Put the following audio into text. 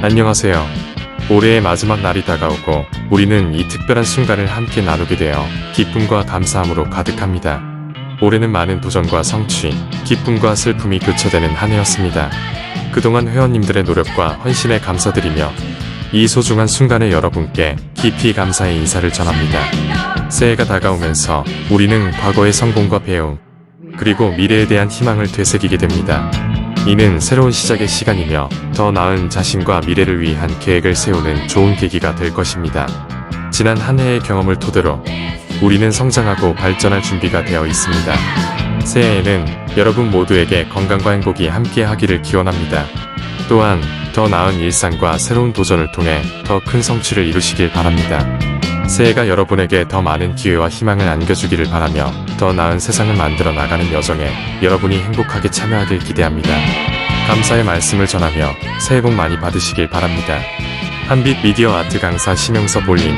안녕하세요. 올해의 마지막 날이 다가오고 우리는 이 특별한 순간을 함께 나누게 되어 기쁨과 감사함으로 가득합니다. 올해는 많은 도전과 성취, 기쁨과 슬픔이 교차되는 한 해였습니다. 그동안 회원님들의 노력과 헌신에 감사드리며 이 소중한 순간에 여러분께 깊이 감사의 인사를 전합니다. 새해가 다가오면서 우리는 과거의 성공과 배움, 그리고 미래에 대한 희망을 되새기게 됩니다. 이는 새로운 시작의 시간이며 더 나은 자신과 미래를 위한 계획을 세우는 좋은 계기가 될 것입니다. 지난 한 해의 경험을 토대로 우리는 성장하고 발전할 준비가 되어 있습니다. 새해에는 여러분 모두에게 건강과 행복이 함께 하기를 기원합니다. 또한 더 나은 일상과 새로운 도전을 통해 더 큰 성취를 이루시길 바랍니다. 새해가 여러분에게 더 많은 기회와 희망을 안겨주기를 바라며 더 나은 세상을 만들어 나가는 여정에 여러분이 행복하게 참여하길 기대합니다. 감사의 말씀을 전하며 새해 복 많이 받으시길 바랍니다. 한빛 미디어 아트 강사 심영서 볼림